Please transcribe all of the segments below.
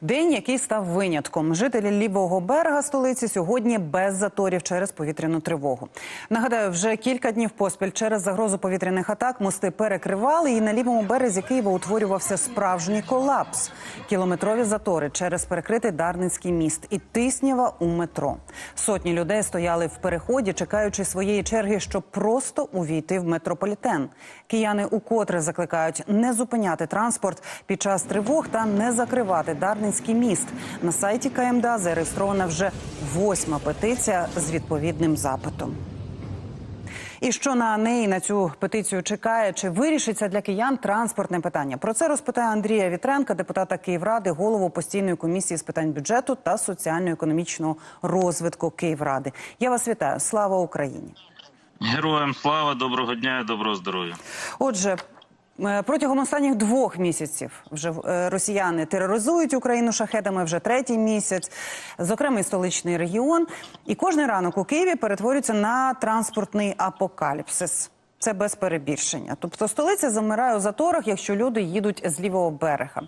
День, який став винятком. Жителі лівого берега столиці сьогодні без заторів через повітряну тривогу. Нагадаю, вже кілька днів поспіль через загрозу повітряних атак мости перекривали, і на лівому березі Києва утворювався справжній колапс. Кілометрові затори через перекритий Дарницький міст і Тиснява у метро. Сотні людей стояли в переході, чекаючи своєї черги, щоб просто увійти в метрополітен. Кияни укотре закликають не зупиняти транспорт під час тривог та не закривати Дарницький міст. На сайті КМДА зареєстрована вже восьма петиція з відповідним запитом. І що на неї на цю петицію чекає? Чи вирішиться для киян транспортне питання? Про це розпитає Андрія Вітренка, депутата Київради, голову постійної комісії з питань бюджету та соціально-економічного розвитку Київради. Я вас вітаю. Слава Україні! Героям слава, доброго дня і доброго здоров'я. Отже. Е, Протягом останніх двох місяців вже е, росіяни тероризують Україну шахедами вже третій місяць, зокрема столичний регіон. І кожний ранок у Києві перетворюється на транспортний апокаліпсис. Це без перебільшення. Тобто столиця замирає у заторах, якщо люди їдуть з лівого берега.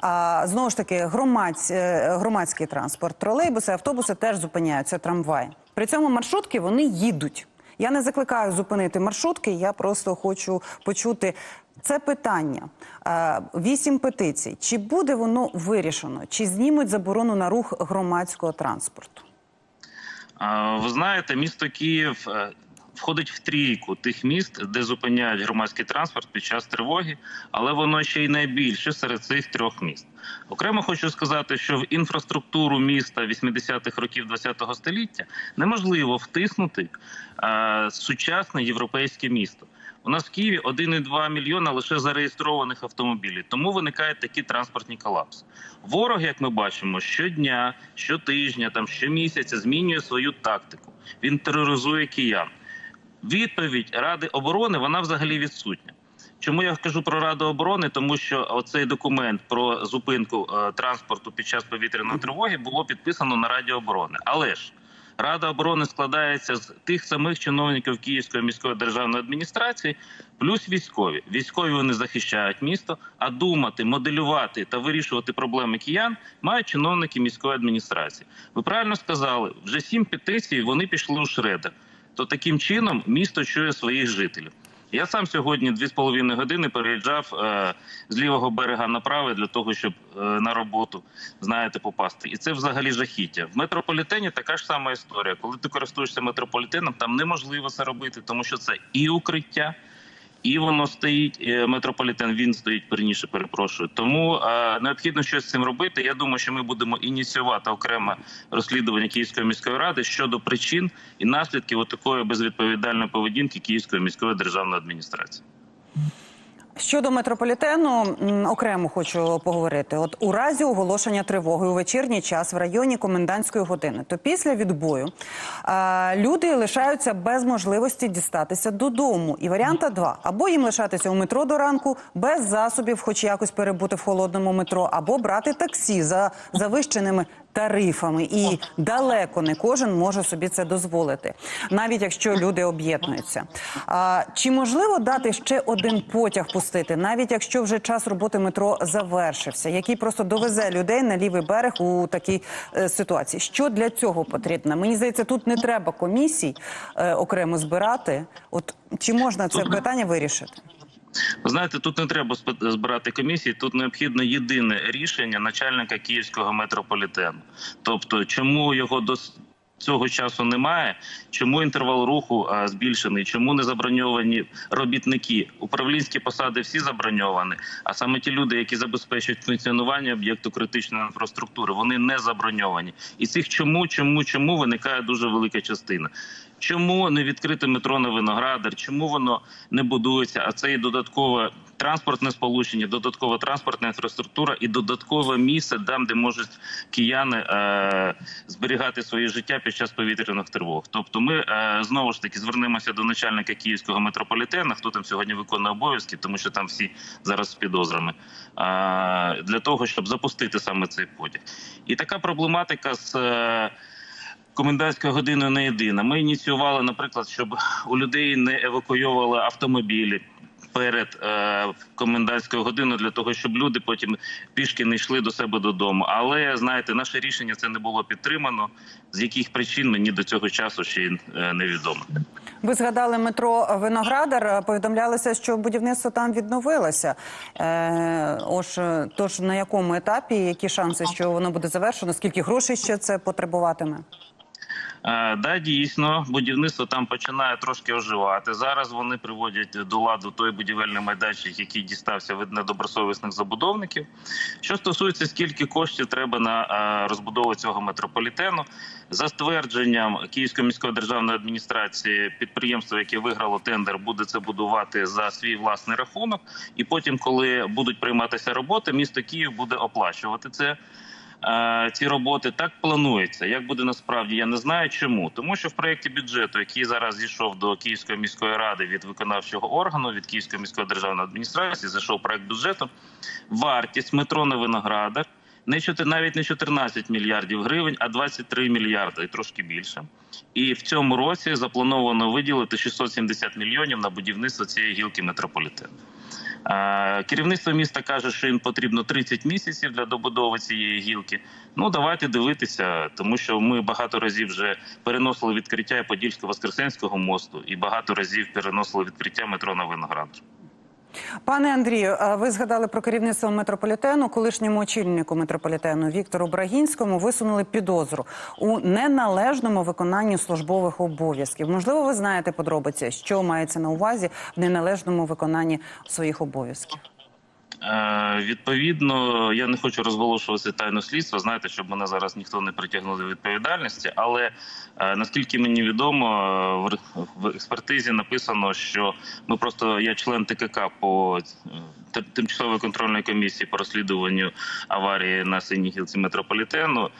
А знову ж таки, громадсь, е, громадський транспорт, тролейбуси, автобуси теж зупиняються, трамваї. При цьому маршрутки вони їдуть. Я не закликаю зупинити маршрутки. Я просто хочу почути це питання. Е, Вісім петицій. Чи буде воно вирішено? Чи знімуть заборону на рух громадського транспорту? Ви знаєте, місто Київ е, входить в трійку тих міст, де зупиняють громадський транспорт під час тривоги, але воно ще й найбільше серед цих трьох міст. Окремо хочу сказати, що в інфраструктуру міста 80-х років ХХ століття неможливо втиснути е, сучасне європейське місто. У нас в Києві 1,2 мільйона лише зареєстрованих автомобілів, тому виникають такі транспортні колапси. Ворог, як ми бачимо, щодня, щотижня, там щомісяця змінює свою тактику. Він тероризує киян. Відповідь Ради оборони вона взагалі відсутня. Чому я кажу про Раду оборони? Тому що оцей документ про зупинку е, транспорту під час повітряної тривоги було підписано на Раді оборони. Але ж Рада оборони складається з тих самих чиновників Київської міської державної адміністрації, плюс військові. Військові вони захищають місто, а думати, моделювати та вирішувати проблеми киян мають чиновники міської адміністрації. Ви правильно сказали, вже сім петицій вони пішли у шредер. То таким чином місто чує своїх жителів. Я сам сьогодні дві з половиною години переїжджав е, з лівого берега на правий для того, щоб е, на роботу знаєте попасти. І це взагалі жахіття. В метрополітені така ж сама історія. Коли ти користуєшся метрополітеном, там неможливо це робити, тому що це і укриття, і воно стоїть. І Метрополітен він стоїть перніше. Перепрошую. Тому е, необхідно щось з цим робити. Я думаю, що ми будемо ініціювати окреме розслідування Київської міської ради щодо причин і наслідків такої безвідповідальної поведінки Київської міської державної адміністрації. Щодо метрополітену окремо хочу поговорити. От у разі оголошення тривоги у вечірній час в районі комендантської години, то після відбою а, люди лишаються без можливості дістатися додому. І варіанта два: або їм лишатися у метро до ранку без засобів, хоч якось перебути в холодному метро, або брати таксі за завищеними тарифами, і далеко не кожен може собі це дозволити, навіть якщо люди об'єднуються. А, чи можливо дати ще один потяг пустити, навіть якщо вже час роботи метро завершився, який просто довезе людей на лівий берег у такій е, ситуації? Що для цього потрібно? Мені здається, тут не треба комісій е, окремо збирати. От чи можна це питання вирішити? Ви знаєте, тут не треба збирати комісії. Тут необхідно єдине рішення начальника київського метрополітену. Тобто, чому його до с- цього часу немає, чому інтервал руху збільшений, чому не заброньовані робітники? Управлінські посади всі заброньовані. А саме ті люди, які забезпечують функціонування об'єкту критичної інфраструктури, вони не заброньовані. І цих чому, чому, чому виникає дуже велика частина. Чому не відкрите метро на виноградар? Чому воно не будується? А це і додаткове транспортне сполучення, додаткова транспортна інфраструктура і додаткове місце, там де можуть кияни е, зберігати своє життя під час повітряних тривог. Тобто, ми е, знову ж таки звернемося до начальника київського метрополітену, хто там сьогодні виконує обов'язки, тому що там всі зараз з підозрами, е, для того, щоб запустити саме цей потяг. І така проблематика з. Е, Комендантською годиною не єдина. Ми ініціювали, наприклад, щоб у людей не евакуйовували автомобілі перед е, комендантською годиною для того, щоб люди потім пішки не йшли до себе додому. Але знаєте, наше рішення це не було підтримано. З яких причин мені до цього часу ще е, невідомо. Ви згадали метро Виноградар. Повідомлялося, що будівництво там відновилося. Е, ось, е, тож на якому етапі, які шанси, що воно буде завершено? Скільки грошей ще це потребуватиме? Е, Да, дійсно, будівництво там починає трошки оживати. Зараз вони приводять до ладу той будівельний майданчик, який дістався від недобросовісних забудовників. Що стосується скільки коштів треба на е, розбудову цього метрополітену, за ствердженням Київської міської державної адміністрації, підприємство, яке виграло тендер, буде це будувати за свій власний рахунок. І потім, коли будуть прийматися роботи, місто Київ буде оплачувати це. Е, ці роботи так планується. Як буде насправді, я не знаю чому. Тому що в проєкті бюджету, який зараз зійшов до Київської міської ради від виконавчого органу, від Київської міської державної адміністрації, зайшов проєкт бюджету. Вартість метро на виноградах не навіть не 14 мільярдів гривень, а 23 мільярди і трошки більше. І в цьому році заплановано виділити 670 мільйонів на будівництво цієї гілки метрополітену. Керівництво міста каже, що їм потрібно 30 місяців для добудови цієї гілки. Ну давайте дивитися, тому що ми багато разів вже переносили відкриття Подільсько-Воскресенського мосту і багато разів переносили відкриття метро на Виноград. Пане Андрію, ви згадали про керівництво метрополітену. Колишньому очільнику метрополітену Віктору Брагінському висунули підозру у неналежному виконанні службових обов'язків. Можливо, ви знаєте подробиці, що мається на увазі в неналежному виконанні своїх обов'язків. Е, Відповідно, я не хочу розголошувати тайну слідства. Знаєте, щоб мене зараз ніхто не притягнув до відповідальності. Але е, наскільки мені відомо, е, в- експертизі написано, що ми просто я член ТКК по тимчасової контрольної комісії по розслідуванню аварії на синій гілці метрополітену.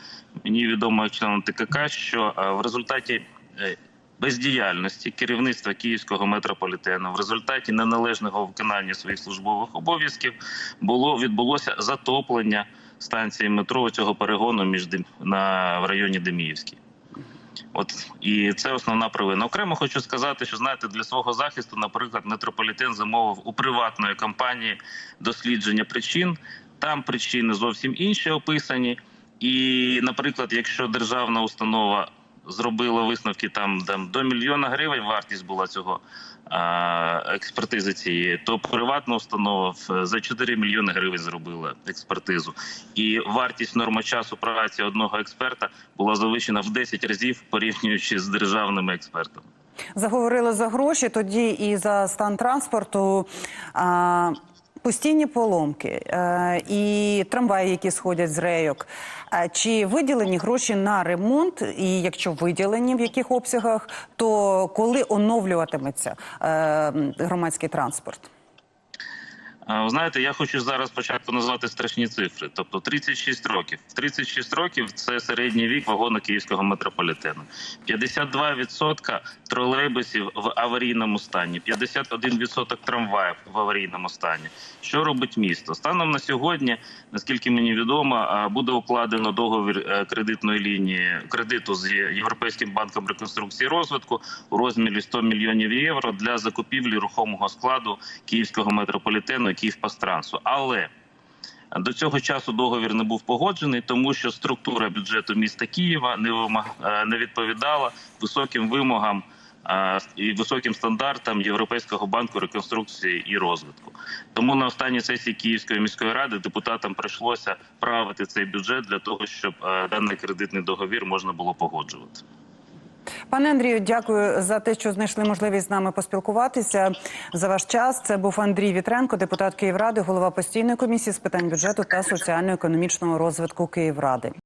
Мені відомо як члену ТКК, що в результаті. Бездіяльності керівництва київського метрополітену в результаті неналежного виконання своїх службових обов'язків було відбулося затоплення станції метро цього перегону між на в районі Деміївський. От і це основна провина. Окремо хочу сказати, що знаєте, для свого захисту, наприклад, метрополітен замовив у приватної компанії дослідження причин. Там причини зовсім інші описані. І, наприклад, якщо державна установа зробила висновки там, там до мільйона гривень, вартість була цього експертизи цієї, то приватна установа за 4 мільйони гривень зробила експертизу. І вартість норма часу праці одного експерта була завищена в 10 разів порівнюючи з державними експертами. Заговорили за гроші, тоді і за стан транспорту. А, постійні поломки е, і трамваї, які сходять з рейок. А Чи виділені гроші на ремонт? І якщо виділені, в яких обсягах, то коли оновлюватиметься е, громадський транспорт? Ви знаєте, я хочу зараз спочатку назвати страшні цифри. Тобто 36 років. 36 років це середній вік вагону київського метрополітену. 52% тролейбусів в аварійному стані, 51% трамваїв в аварійному стані. Що робить місто? Станом на сьогодні, наскільки мені відомо, буде укладено договір е, кредитної лінії кредиту з Європейським банком реконструкції розвитку у розмірі 100 мільйонів євро для закупівлі рухомого складу київського метрополітену Київпастрансу. Але до цього часу договір не був погоджений, тому що структура бюджету міста Києва не вимаг... е, не відповідала високим вимогам е, і високим стандартам Європейського банку реконструкції і розвитку. Тому на останній сесії Київської міської ради депутатам прийшлося правити цей бюджет для того, щоб е, даний кредитний договір можна було погоджувати. Пане Андрію, дякую за те, що знайшли можливість з нами поспілкуватися. За ваш час це був Андрій Вітренко, депутат Київради, голова постійної комісії з питань бюджету та соціально-економічного розвитку Київради.